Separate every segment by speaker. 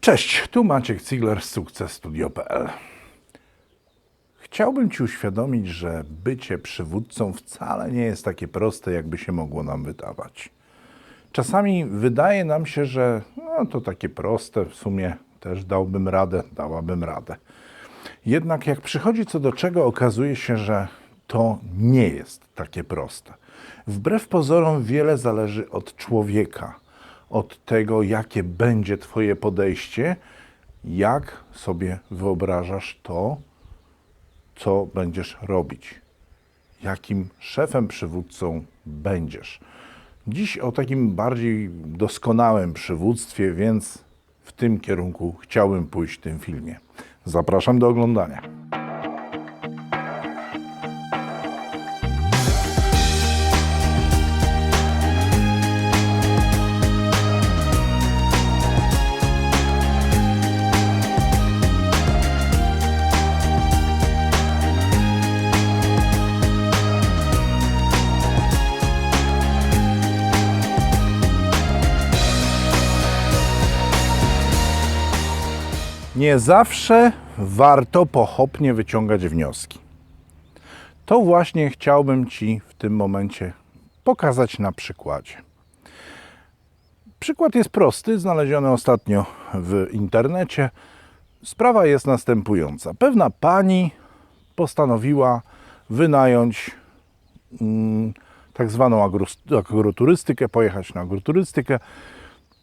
Speaker 1: Cześć, tu Maciek Cigler z sukcesstudio.pl. Chciałbym Ci uświadomić, że bycie przywódcą wcale nie jest takie proste, jakby się mogło nam wydawać. Czasami wydaje nam się, że no, to takie proste, w sumie też dałbym radę, dałabym radę. Jednak jak przychodzi co do czego, okazuje się, że to nie jest takie proste. Wbrew pozorom wiele zależy od człowieka, od tego, jakie będzie Twoje podejście, jak sobie wyobrażasz to, co będziesz robić, jakim szefem, przywódcą będziesz. Dziś o takim bardziej doskonałym przywództwie, więc w tym kierunku chciałbym pójść w tym filmie. Zapraszam do oglądania. Nie zawsze warto pochopnie wyciągać wnioski. To właśnie chciałbym Ci w tym momencie pokazać na przykładzie. Przykład jest prosty, znaleziony ostatnio w internecie. Sprawa jest następująca. Pewna pani postanowiła wynająć mm, tak zwaną agro- agroturystykę, pojechać na agroturystykę.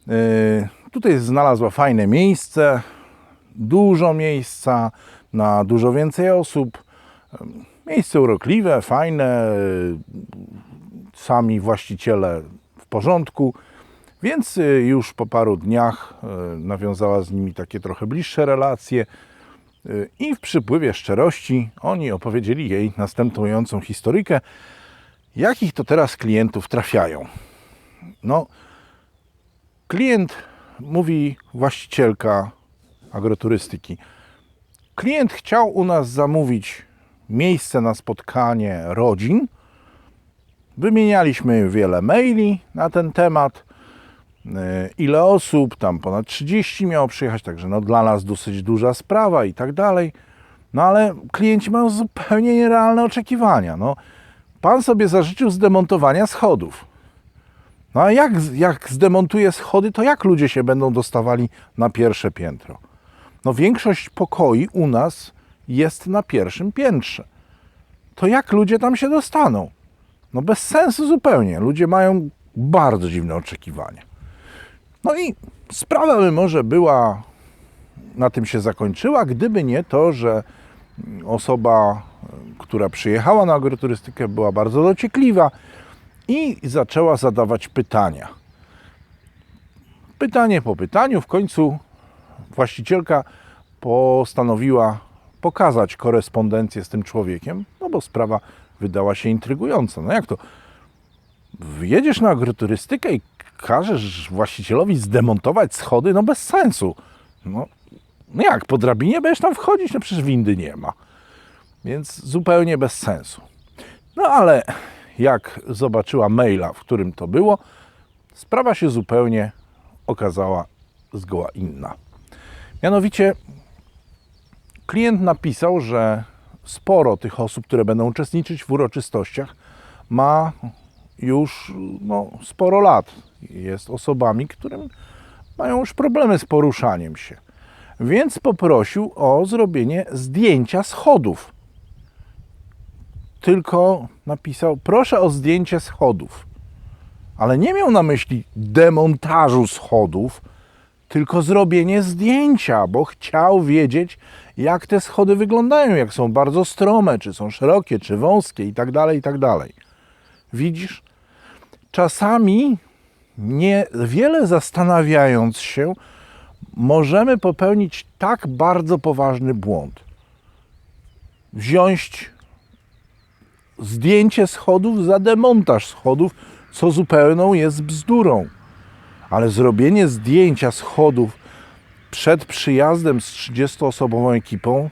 Speaker 1: Yy, tutaj znalazła fajne miejsce, dużo miejsca na dużo więcej osób. Miejsce urokliwe, fajne, sami właściciele w porządku. Więc y, już po paru dniach y, nawiązała z nimi takie trochę bliższe relacje. Y, I w przypływie szczerości oni opowiedzieli jej następującą historykę, jakich to teraz klientów trafiają. No, klient mówi właścicielka agroturystyki. Klient chciał u nas zamówić miejsce na spotkanie rodzin. Wymienialiśmy wiele maili na ten temat. Yy, Ile osób, tam ponad 30 miało przyjechać, także no dla nas dosyć duża sprawa i tak dalej. No ale klienci mają zupełnie nierealne oczekiwania. No, pan sobie zażyczył zdemontowania schodów. No a jak, jak zdemontuje schody, to jak ludzie się będą dostawali na pierwsze piętro? No większość pokoi u nas jest na pierwszym piętrze. To jak ludzie tam się dostaną? No bez sensu zupełnie. Ludzie mają bardzo dziwne oczekiwania. No i sprawa by może była, na tym się zakończyła, gdyby nie to, że osoba, która przyjechała na agroturystykę, była bardzo dociekliwa i zaczęła zadawać pytania. Pytanie po pytaniu, w końcu właścicielka postanowiła pokazać korespondencję z tym człowiekiem, no bo sprawa wydała się intrygująca. No jak to? Wjedziesz na agroturystykę i każesz właścicielowi zdemontować schody? No bez sensu. No, no jak, po drabinie będziesz tam wchodzić? No przecież windy nie ma. Więc zupełnie bez sensu. No ale jak zobaczyła maila, w którym to było, sprawa się zupełnie okazała zgoła inna. Mianowicie klient napisał, że sporo tych osób, które będą uczestniczyć w uroczystościach, ma już no, sporo lat. Jest osobami, którym mają już problemy z poruszaniem się. Więc poprosił o zrobienie zdjęcia schodów. Tylko napisał: Proszę o zdjęcie schodów. Ale nie miał na myśli demontażu schodów, tylko zrobienie zdjęcia, bo chciał wiedzieć, jak te schody wyglądają, jak są bardzo strome, czy są szerokie, czy wąskie i tak dalej, i tak. Widzisz? Czasami niewiele zastanawiając się, możemy popełnić tak bardzo poważny błąd. Wziąć zdjęcie schodów za demontaż schodów, co zupełną jest bzdurą ale zrobienie zdjęcia schodów przed przyjazdem z 30-osobową ekipą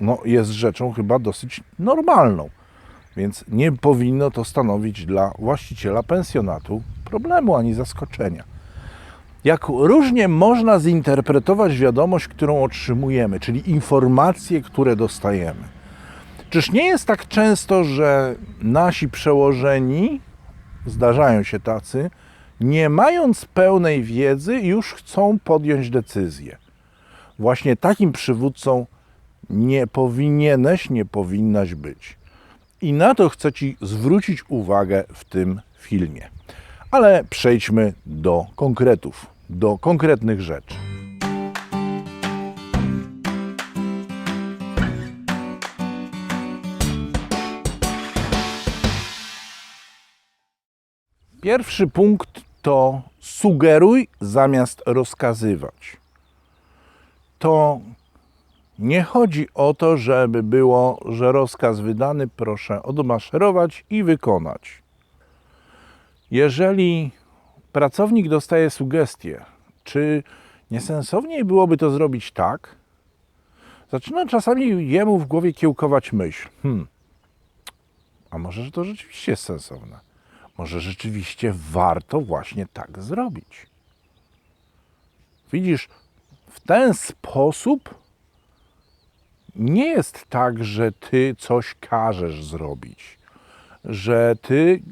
Speaker 1: no, jest rzeczą chyba dosyć normalną. Więc nie powinno to stanowić dla właściciela pensjonatu problemu ani zaskoczenia. Jak różnie można zinterpretować wiadomość, którą otrzymujemy, czyli informacje, które dostajemy. Czyż nie jest tak często, że nasi przełożeni, zdarzają się tacy, nie mając pełnej wiedzy, już chcą podjąć decyzję? Właśnie takim przywódcą nie powinieneś, nie powinnaś być. I na to chcę Ci zwrócić uwagę w tym filmie. Ale przejdźmy do konkretów, do konkretnych rzeczy. Pierwszy punkt to sugeruj zamiast rozkazywać. To nie chodzi o to, żeby było, że rozkaz wydany, proszę odmaszerować i wykonać. Jeżeli pracownik dostaje sugestię, czy niesensowniej byłoby to zrobić tak, zaczyna czasami jemu w głowie kiełkować myśl. Hmm, a może że to rzeczywiście jest sensowne? Może rzeczywiście warto właśnie tak zrobić? Widzisz, w ten sposób nie jest tak, że ty coś każesz zrobić, że ty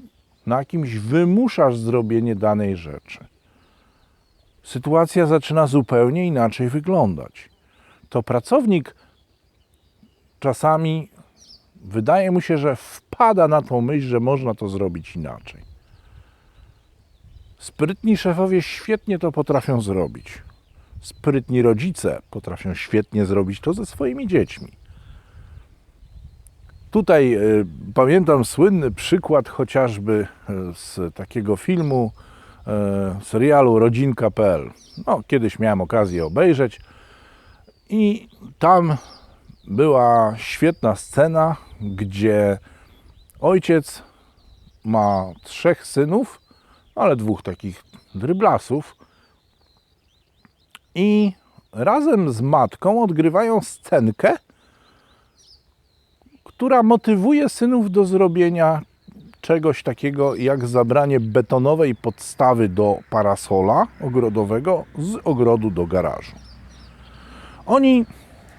Speaker 1: na kimś wymuszasz zrobienie danej rzeczy. Sytuacja zaczyna zupełnie inaczej wyglądać. To pracownik czasami wydaje mu się, że wpada na tą myśl, że można to zrobić inaczej. Sprytni szefowie świetnie to potrafią zrobić. Sprytni rodzice potrafią świetnie zrobić to ze swoimi dziećmi. Tutaj y, pamiętam słynny przykład chociażby y, z takiego filmu, y, serialu Rodzinka.pl. No, kiedyś miałem okazję obejrzeć i tam była świetna scena, gdzie ojciec ma trzech synów, ale dwóch takich dryblasów i razem z matką odgrywają scenkę, która motywuje synów do zrobienia czegoś takiego jak zabranie betonowej podstawy do parasola ogrodowego z ogrodu do garażu. Oni,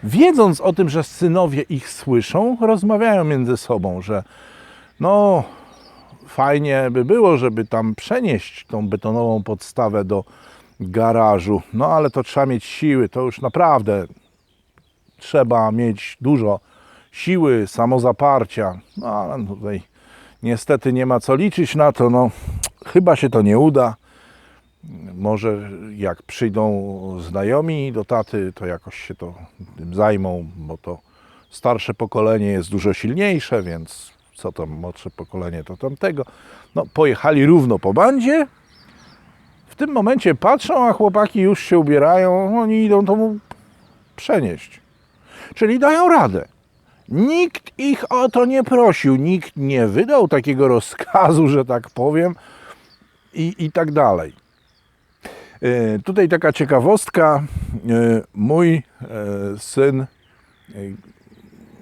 Speaker 1: wiedząc o tym, że synowie ich słyszą, rozmawiają między sobą, że no, fajnie by było, żeby tam przenieść tą betonową podstawę do garażu. No ale to trzeba mieć siły, to już naprawdę trzeba mieć dużo siły, samozaparcia. No ale tutaj niestety nie ma co liczyć na to. No, chyba się to nie uda. Może jak przyjdą znajomi do taty, to jakoś się to tym zajmą, bo to starsze pokolenie jest dużo silniejsze, więc co tam młodsze pokolenie to tamtego. No, pojechali równo po bandzie, w tym momencie patrzą, a chłopaki już się ubierają, oni idą to mu przenieść. Czyli dają radę. Nikt ich o to nie prosił, nikt nie wydał takiego rozkazu, że tak powiem, i, i tak dalej. E, Tutaj taka ciekawostka. E, Mój e, syn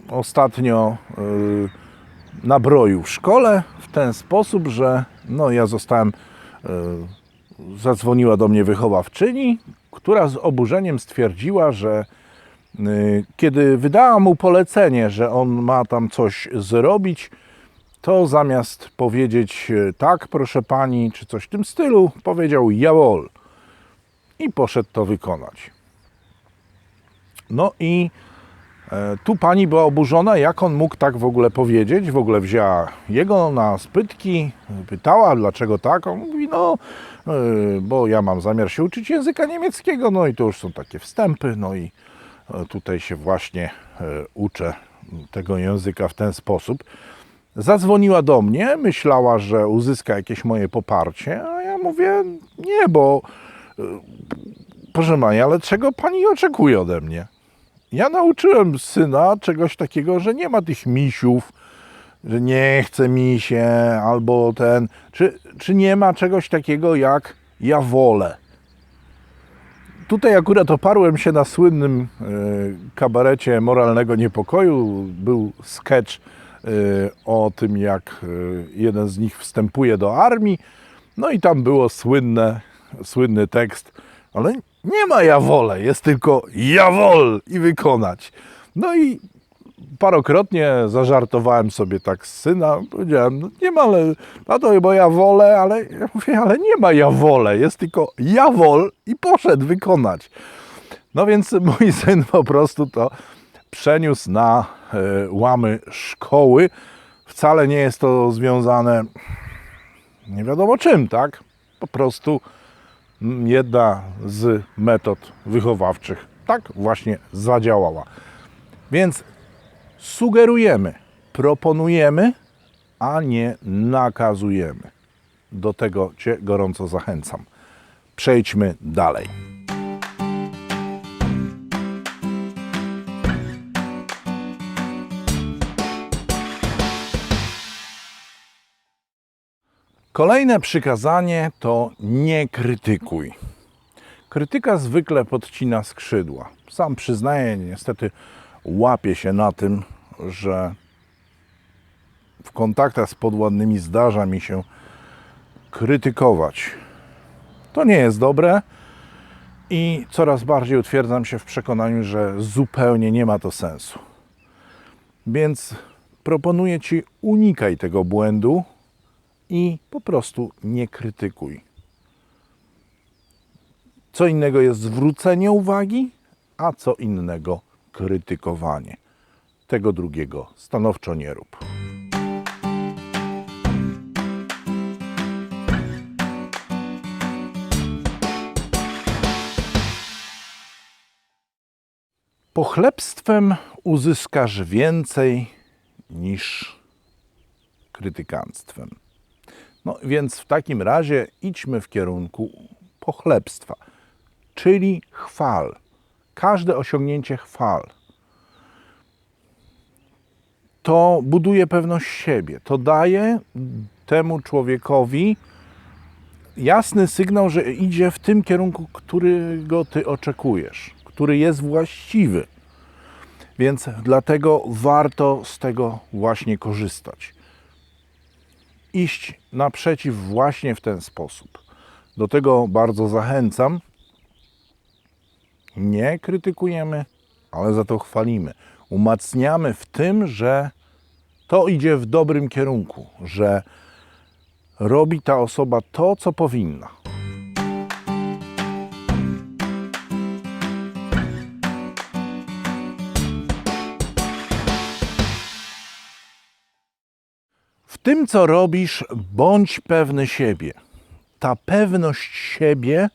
Speaker 1: ostatnio nabroił w szkole w ten sposób, że no, ja zostałem zadzwoniła do mnie wychowawczyni, która z oburzeniem stwierdziła, że kiedy wydała mu polecenie, że on ma tam coś zrobić, to zamiast powiedzieć tak, proszę pani, czy coś w tym stylu, powiedział jawol i poszedł to wykonać. No i e, tu pani była oburzona, jak on mógł tak w ogóle powiedzieć. W ogóle wzięła jego na spytki, pytała, dlaczego tak. On mówi, no, e, bo ja mam zamiar się uczyć języka niemieckiego, no i to już są takie wstępy, no i e, tutaj się właśnie uczę tego języka w ten sposób. Zadzwoniła do mnie, myślała, że uzyska jakieś moje poparcie, a ja mówię, nie, bo proszę pani, ale czego pani oczekuje ode mnie? Ja nauczyłem syna czegoś takiego, że nie ma tych misiów, że nie chce mi się, albo ten. Czy, czy nie ma czegoś takiego jak ja wolę? Tutaj akurat oparłem się na słynnym e, kabarecie moralnego niepokoju. Był sketch e, o tym, jak e, jeden z nich wstępuje do armii. No i tam było słynne, słynny tekst Ale nie ma ja wolę, jest tylko ja wol i wykonać. No i parokrotnie zażartowałem sobie tak z syna, powiedziałem, no nie ma, ale, tato, bo ja wolę, ale ja mówię, ale nie ma ja wolę, jest tylko ja wol i poszedł wykonać. No więc mój syn po prostu to przeniósł na e, łamy szkoły. Wcale nie jest to związane nie wiadomo czym, tak? Po prostu jedna z metod wychowawczych tak właśnie zadziałała. Więc sugerujemy, proponujemy, a nie nakazujemy. Do tego Cię gorąco zachęcam. Przejdźmy dalej. Kolejne przykazanie to nie krytykuj. Krytyka zwykle podcina skrzydła. Sam przyznaję, niestety łapię się na tym, że w kontaktach z podwładnymi zdarza mi się krytykować. To nie jest dobre i coraz bardziej utwierdzam się w przekonaniu, że zupełnie nie ma to sensu. Więc proponuję Ci unikaj tego błędu i po prostu nie krytykuj. Co innego jest zwrócenie uwagi, a co innego krytykowanie. Tego drugiego stanowczo nie rób. Pochlebstwem uzyskasz więcej niż krytykanstwem. No więc w takim razie idźmy w kierunku pochlebstwa, czyli chwal. Każde osiągnięcie chwal. To buduje pewność siebie, to daje temu człowiekowi jasny sygnał, że idzie w tym kierunku, którego ty oczekujesz, który jest właściwy. Więc dlatego warto z tego właśnie korzystać iść naprzeciw właśnie w ten sposób. Do tego bardzo zachęcam. Nie krytykujemy, ale za to chwalimy. Umacniamy w tym, że to idzie w dobrym kierunku, że robi ta osoba to, co powinna. Tym, co robisz, bądź pewny siebie. Ta pewność siebie,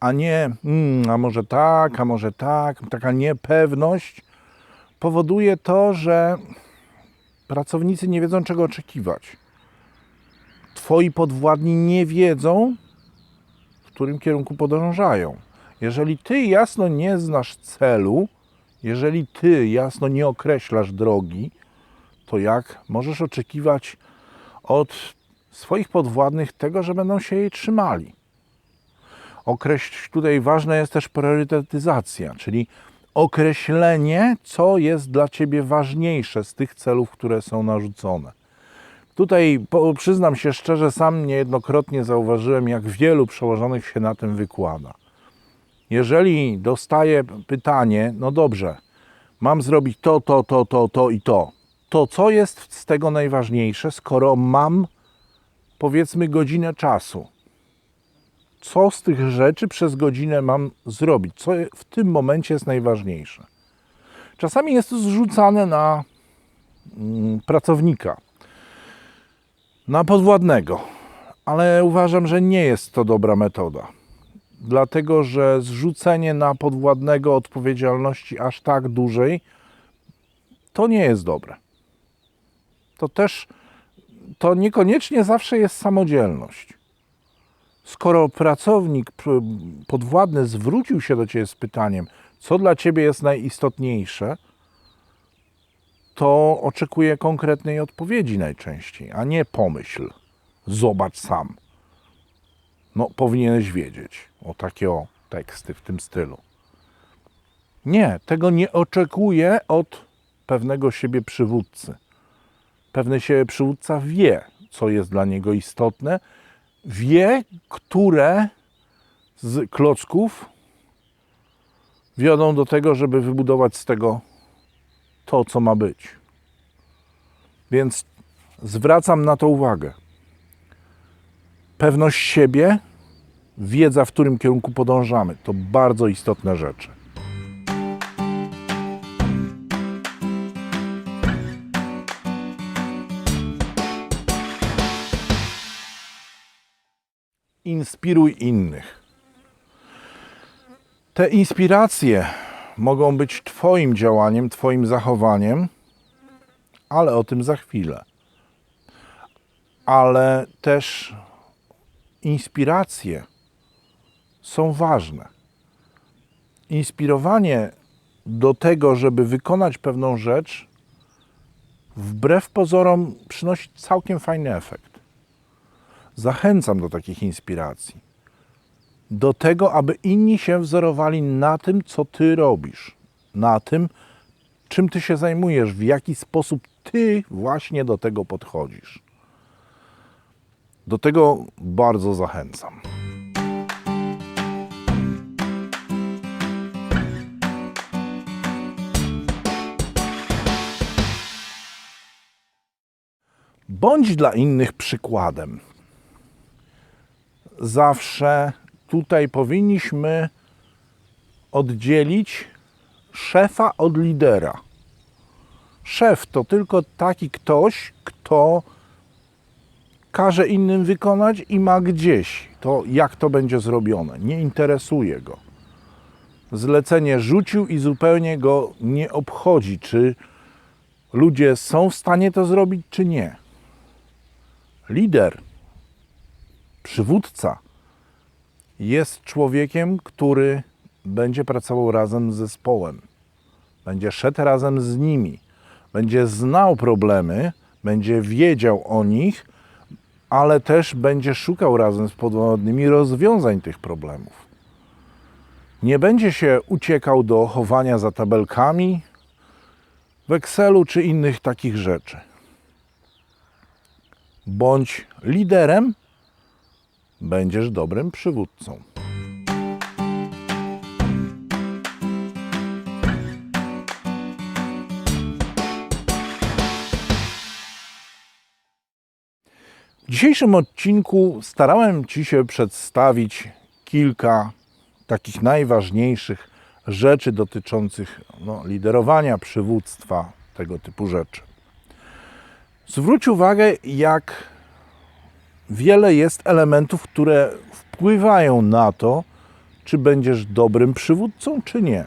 Speaker 1: a nie, mm, a może tak, a może tak, taka niepewność, powoduje to, że pracownicy nie wiedzą, czego oczekiwać. Twoi podwładni nie wiedzą, w którym kierunku podążają. Jeżeli ty jasno nie znasz celu, jeżeli ty jasno nie określasz drogi, to jak możesz oczekiwać od swoich podwładnych tego, że będą się jej trzymali. Określ, tutaj ważna jest też priorytetyzacja, czyli określenie, co jest dla ciebie ważniejsze z tych celów, które są narzucone. Tutaj przyznam się szczerze, sam niejednokrotnie zauważyłem, jak wielu przełożonych się na tym wykłada. Jeżeli dostaję pytanie, no dobrze, mam zrobić to, to, to, to, to i to, to co jest z tego najważniejsze, skoro mam powiedzmy godzinę czasu? Co z tych rzeczy przez godzinę mam zrobić? Co w tym momencie jest najważniejsze? Czasami jest to zrzucane na mm, pracownika, na podwładnego, ale uważam, że nie jest to dobra metoda. Dlatego, że zrzucenie na podwładnego odpowiedzialności aż tak dużej to nie jest dobre to też to niekoniecznie zawsze jest samodzielność. Skoro pracownik podwładny zwrócił się do Ciebie z pytaniem, co dla Ciebie jest najistotniejsze, to oczekuje konkretnej odpowiedzi najczęściej, a nie pomyśl, zobacz sam. No, powinieneś wiedzieć o takie o teksty w tym stylu. Nie, tego nie oczekuje od pewnego siebie przywódcy pewny się przywódca wie, co jest dla niego istotne, wie, które z klocków wiodą do tego, żeby wybudować z tego to, co ma być. Więc zwracam na to uwagę. Pewność siebie, wiedza, w którym kierunku podążamy, to bardzo istotne rzeczy. Inspiruj innych. Te inspiracje mogą być Twoim działaniem, Twoim zachowaniem, ale o tym za chwilę. Ale też inspiracje są ważne. Inspirowanie do tego, żeby wykonać pewną rzecz, wbrew pozorom przynosi całkiem fajny efekt. Zachęcam do takich inspiracji. Do tego, aby inni się wzorowali na tym, co ty robisz, na tym, czym ty się zajmujesz, w jaki sposób ty właśnie do tego podchodzisz. Do tego bardzo zachęcam. Bądź dla innych przykładem. Zawsze tutaj powinniśmy oddzielić szefa od lidera. Szef to tylko taki ktoś, kto każe innym wykonać i ma gdzieś to, jak to będzie zrobione. Nie interesuje go. Zlecenie rzucił i zupełnie go nie obchodzi, czy ludzie są w stanie to zrobić, czy nie. Lider, przywódca jest człowiekiem, który będzie pracował razem z zespołem, będzie szedł razem z nimi, będzie znał problemy, będzie wiedział o nich, ale też będzie szukał razem z podwładnymi rozwiązań tych problemów. Nie będzie się uciekał do chowania za tabelkami w Excelu czy innych takich rzeczy. Bądź liderem, będziesz dobrym przywódcą. W dzisiejszym odcinku starałem Ci się przedstawić kilka takich najważniejszych rzeczy dotyczących no, liderowania, przywództwa, tego typu rzeczy. Zwróć uwagę, jak wiele jest elementów, które wpływają na to, czy będziesz dobrym przywódcą, czy nie.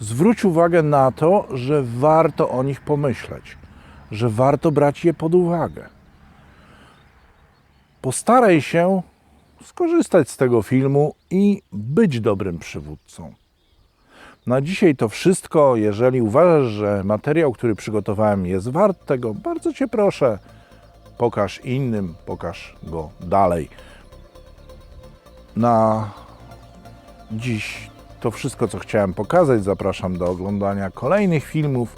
Speaker 1: Zwróć uwagę na to, że warto o nich pomyśleć, że warto brać je pod uwagę. Postaraj się skorzystać z tego filmu i być dobrym przywódcą. Na dzisiaj to wszystko. Jeżeli uważasz, że materiał, który przygotowałem, jest wart tego, bardzo Cię proszę, pokaż innym, pokaż go dalej. Na dziś to wszystko, co chciałem pokazać. Zapraszam do oglądania kolejnych filmów.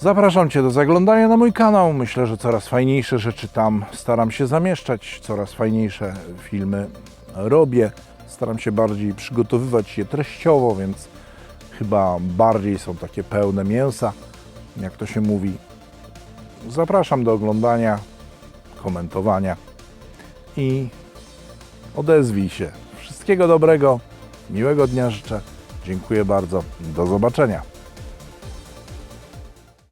Speaker 1: Zapraszam Cię do zaglądania na mój kanał. Myślę, że coraz fajniejsze rzeczy tam staram się zamieszczać, coraz fajniejsze filmy robię. Staram się bardziej przygotowywać je treściowo, więc chyba bardziej są takie pełne mięsa, jak to się mówi. Zapraszam do oglądania, komentowania i odezwij się. Wszystkiego dobrego, miłego dnia życzę. Dziękuję bardzo. Do zobaczenia.